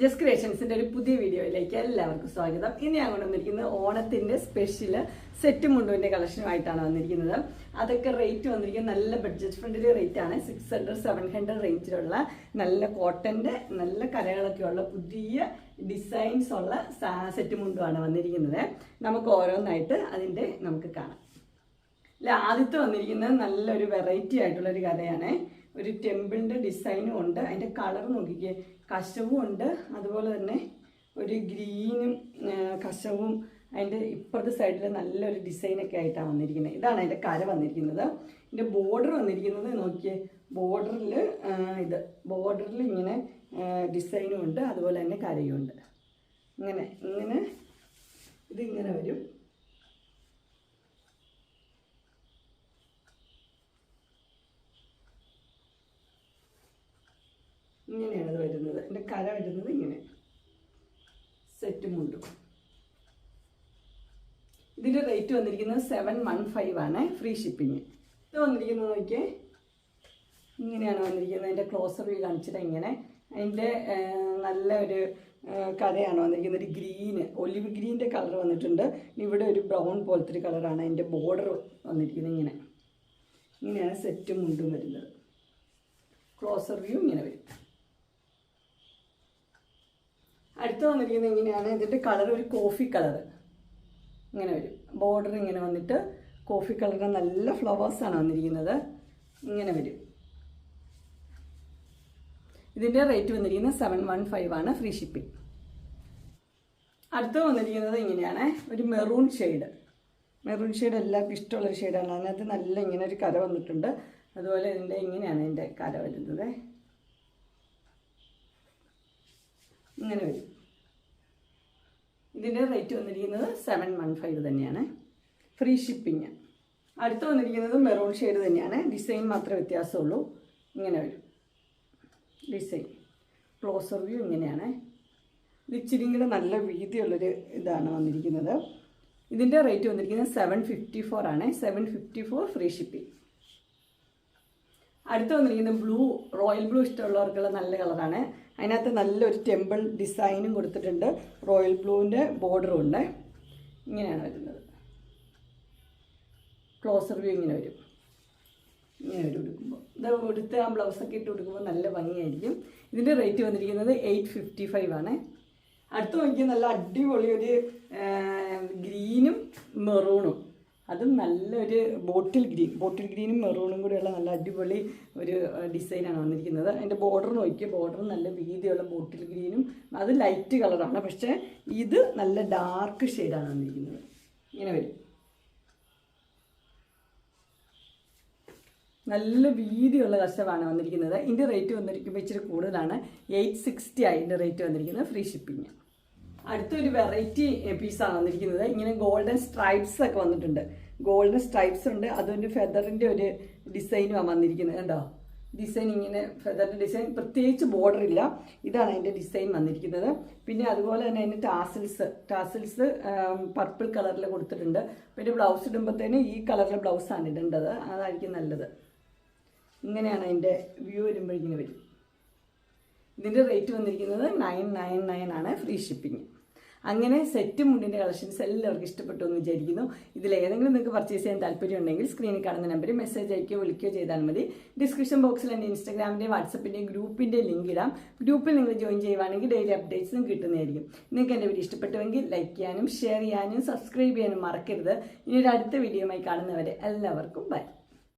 Just ക്രിയേഷൻസിന്റെ ഒരു പുതിയ വീഡിയോയിലേക്ക് എല്ലാവർക്കും സ്വാഗതം. ഇനി ഞാൻ കൊണ്ടുവന്നിരിക്കുന്നത് ഓണത്തിന്റെ സ്പെഷ്യൽ സെറ്റ് മുണ്ടുവിന്റെ കളക്ഷനുമായിട്ടാണ് വന്നിരിക്കുന്നത്. അതൊക്കെ റേറ്റ് വന്നിരിക്കുന്നത് നല്ല ബഡ്ജറ്റ് ഫ്രണ്ട്ലി റേറ്റ് ആണ്. സിക്സ് ഹൺഡ്രഡ് സെവൻ ഹൺഡ്രഡ് റേഞ്ചിലുള്ള നല്ല കോട്ടന്റെ നല്ല കലകളൊക്കെ ഉള്ള പുതിയ ഡിസൈൻസ് ഉള്ള സെറ്റ് മുണ്ടുമാണ് വന്നിരിക്കുന്നത്. നമുക്ക് ഓരോന്നായിട്ട് അതിന്റെ നമുക്ക് കാണാം. ആദ്യത്തെ വന്നിരിക്കുന്നത് നല്ലൊരു വെറൈറ്റി ആയിട്ടുള്ള ഒരു കഥയാണ് ഒരു ടെമ്പിളിന്റെ ഡിസൈനും ഉണ്ട്. അതിന്റെ കളർ നോക്കിക്കേ. കശവും ഉണ്ട്. അതുപോലെ തന്നെ ഒരു ഗ്രീനും കശവും അതിന്റെ ഇപ്പുറത്തെ സൈഡിൽ നല്ലൊരു ഡിസൈനൊക്കെ ആയിട്ടാണ് വന്നിരിക്കുന്നത്. ഇതാണ് അതിന്റെ കര വന്നിരിക്കുന്നത്. ഇതിന്റെ ബോർഡർ വന്നിരിക്കുന്നത് നോക്കിയേ. ബോർഡറിൽ ഇത്. ബോർഡറിൽ ഇങ്ങനെ ഡിസൈനും ഉണ്ട്. അതുപോലെ തന്നെ കരയും ഉണ്ട്. ഇങ്ങനെ ഇങ്ങനെ ഇതിങ്ങനെ വരും. ഇങ്ങനെയാണ് അത് വരുന്നത്. എന്റെ കര വരുന്നത് ഇങ്ങനെ. സെറ്റ് മുണ്ടും. ഇതിന്റെ റേറ്റ് വന്നിരിക്കുന്നത് സെവൻ വൺ ഫൈവ് ആണ്. ഫ്രീ ഷിപ്പിങ് ഇത് വന്നിരിക്കുന്നത് നോക്കിയേ. ഇങ്ങനെയാണ് വന്നിരിക്കുന്നത്. എന്റെ ക്ലോസർ വ്യൂ കാണിച്ചിട്ട് ഇങ്ങനെ. അതിന്റെ നല്ല ഒരു കരയാണ് വന്നിരിക്കുന്നത്. ഒരു ഗ്രീന് ഒലിവ് ഗ്രീന്റെ കളർ വന്നിട്ടുണ്ട്. ഇവിടെ ഒരു ബ്രൗൺ പോലത്തെ ഒരു കളറാണ് അതിന്റെ ബോർഡർ വന്നിരിക്കുന്നത് ഇങ്ങനെ. ഇങ്ങനെയാണ് സെറ്റും മുണ്ടും വരുന്നത്. ക്ലോസർ വ്യൂ ഇങ്ങനെ വരും. അടുത്ത് വന്നിരിക്കുന്നത് ഇങ്ങനെയാണ് ഇതിന്റെ കളർ ഒരു കോഫി കളർ ഇങ്ങനെ വരും. ബോർഡർ ഇങ്ങനെ വന്നിട്ട് കോഫി കളറിന് നല്ല ഫ്ലവേഴ്സാണ് വന്നിരിക്കുന്നത്. ഇങ്ങനെ വരും. ഇതിന്റെ റേറ്റ് വന്നിരിക്കുന്നത് സെവൻ വൺ ഫൈവ് ആണ് ഫ്രീ ഷിപ്പിംഗ് അടുത്ത് വന്നിരിക്കുന്നത് ഇങ്ങനെയാണ്. ഒരു മെറൂൺ ഷെയ്ഡ് മെറൂൺ ഷെയ്ഡ് എല്ലാവർക്കും ഇഷ്ടമുള്ളൊരു ഷെയ്ഡാണ് അതിനകത്ത് നല്ല ഇങ്ങനെ ഒരു കര വന്നിട്ടുണ്ട്. അതുപോലെ ഇതിന്റെ ഇങ്ങനെയാണ് ഇതിന്റെ കര വരുന്നത്. ഇങ്ങനെ വരും. ഇതിന്റെ റേറ്റ് വന്നിരിക്കുന്നത് സെവൻ വൺ ഫൈവ് തന്നെയാണ്. ഫ്രീ ഷിപ്പിങ് അടുത്ത് വന്നിരിക്കുന്നത് മെറൂൺ ഷെയ്ഡ് തന്നെയാണ്. ഡിസൈൻ മാത്രമേ വ്യത്യാസമുള്ളൂ. ഇങ്ങനെ വരും. ഡിസൈൻ ക്ലോസർ വ്യൂ ഇങ്ങനെയാണ്. ഇത് നല്ല വീതിയുള്ളൊരു ഇതാണ് വന്നിരിക്കുന്നത്. ഇതിന്റെ റേറ്റ് വന്നിരിക്കുന്നത് സെവൻ ഫിഫ്റ്റി ഫോർ ആണ്. Seven fifty four free shipping അടുത്ത് വന്നിരിക്കുന്നത് ബ്ലൂ റോയൽ ബ്ലൂ ഇഷ്ടമുള്ളവർക്കുള്ള നല്ല കളറാണ്. അതിനകത്ത് നല്ലൊരു ടെമ്പിൾ ഡിസൈനും കൊടുത്തിട്ടുണ്ട്. റോയൽ ബ്ലൂവിന്റെ ബോർഡറും ഉണ്ട്. ഇങ്ങനെയാണ് വരുന്നത്. ക്ലോസർ വ്യൂ ഇങ്ങനെ വരും. ഇങ്ങനെ വരും ഉടുക്കുമ്പോൾ ഇത് ഉടുത്ത് ആ ബ്ലൗസൊക്കെ ഇട്ട് ഉടുക്കുമ്പോൾ നല്ല ഭംഗിയായിരിക്കും. ഇതിന്റെ റേറ്റ് വന്നിരിക്കുന്നത് എയ്റ്റ് ഫിഫ്റ്റി ഫൈവ് ആണ്. അടുത്ത് നോക്കിയാൽ നല്ല അടിപൊളി ഒരു ഗ്രീനും മെറൂണും. അതും നല്ലൊരു ബോട്ടിൽ ഗ്രീൻ ബോട്ടിൽ ഗ്രീനും മെറൂണും കൂടെയുള്ള നല്ല അടിപൊളി ഒരു ഡിസൈനാണ് വന്നിരിക്കുന്നത്. അതിന്റെ ബോർഡർ നോക്കിയ ബോർഡർ നല്ല വീതിയുള്ള ബോട്ടിൽ ഗ്രീനും അത് ലൈറ്റ് കളറാണ് പക്ഷേ ഇത് നല്ല ഡാർക്ക് ഷെയ്ഡാണ് വന്നിരിക്കുന്നത്. ഇങ്ങനെ വരും. നല്ല വീതിയുള്ള കഷ്ടമാണ് വന്നിരിക്കുന്നത്. ഇതിന്റെ റേറ്റ് വന്നിരിക്കുമ്പോൾ ഇച്ചിരി കൂടുതലാണ്. എയ്റ്റ് സിക്സ്റ്റി ആയി ഇതിന്റെ റേറ്റ് വന്നിരിക്കുന്നത് ഫ്രീ ഷിപ്പിംഗ് അടുത്തൊരു വെറൈറ്റി പീസാണ് വന്നിരിക്കുന്നത്. ഇങ്ങനെ ഗോൾഡൻ സ്ട്രൈപ്സ് ഒക്കെ വന്നിട്ടുണ്ട്. ഗോൾഡൻ സ്ട്രൈപ്സ് ഉണ്ട്. അതിന്റെ ഫെദറിന്റെ ഒരു ഡിസൈനുമാണ് വന്നിരിക്കുന്നത്. കണ്ടോ? ഡിസൈൻ ഇങ്ങനെ ഫെദറിന്റെ ഡിസൈൻ. പ്രത്യേകിച്ച് ബോർഡർ ഇല്ല. ഇതാണ് അതിന്റെ ഡിസൈൻ വന്നിരിക്കുന്നത്. പിന്നെ അതുപോലെ തന്നെ അതിന് ടാസിൽസ്. ടാസിൽസ് പർപ്പിൾ കളറിൽ കൊടുത്തിട്ടുണ്ട്. പിന്നെ ബ്ലൗസ് ഇടുമ്പോഴത്തേന് ഈ കളറിലെ ബ്ലൗസാണ് ഇടേണ്ടത്. അതായിരിക്കും നല്ലത്. ഇങ്ങനെയാണ് അതിന്റെ വ്യൂ വരുമ്പോഴിങ്ങനെ വരും. ഇതിന്റെ റേറ്റ് വന്നിരിക്കുന്നത് നയൻ നയൻ നയൻ ആണ്. Free shipping. അങ്ങനെ സെറ്റ് മുണ്ടിന്റെ കളക്ഷൻസ് എല്ലാവർക്കും ഇഷ്ടപ്പെട്ടു എന്ന് വിചാരിക്കുന്നു. ഇതിൽ ഏതെങ്കിലും നിങ്ങൾക്ക് പർച്ചേസ് ചെയ്യാൻ താല്പര്യം ഉണ്ടെങ്കിൽ സ്ക്രീനിൽ കാണുന്ന നമ്പർ മെസ്സേജ് അയക്കുകയോ വിളിക്കുകയോ ചെയ്താൽ മതി. ഡിസ്ക്രിപ്ഷൻ ബോക്സിൽ എന്റെ ഇൻസ്റ്റാഗ്രാമിന്റെയും വാട്സപ്പിന്റെയും ഗ്രൂപ്പിന്റെ ലിങ്ക് ഇടാം. ഗ്രൂപ്പിൽ നിങ്ങൾ ജോയിൻ ചെയ്യുവാണെങ്കിൽ ഡെയിലി അപ്ഡേറ്റ്സും കിട്ടുന്നതായിരിക്കും. നിങ്ങൾക്ക് എന്റെ വീഡിയോ ഇഷ്ടപ്പെട്ടുവെങ്കിൽ ലൈക്ക് ചെയ്യാനും ഷെയർ ചെയ്യാനും സബ്സ്ക്രൈബ് ചെയ്യാനും മറക്കരുത്. ഇനി ഒരു അടുത്ത വീഡിയോയുമായി കാണുന്നവരെ എല്ലാവർക്കും ബൈ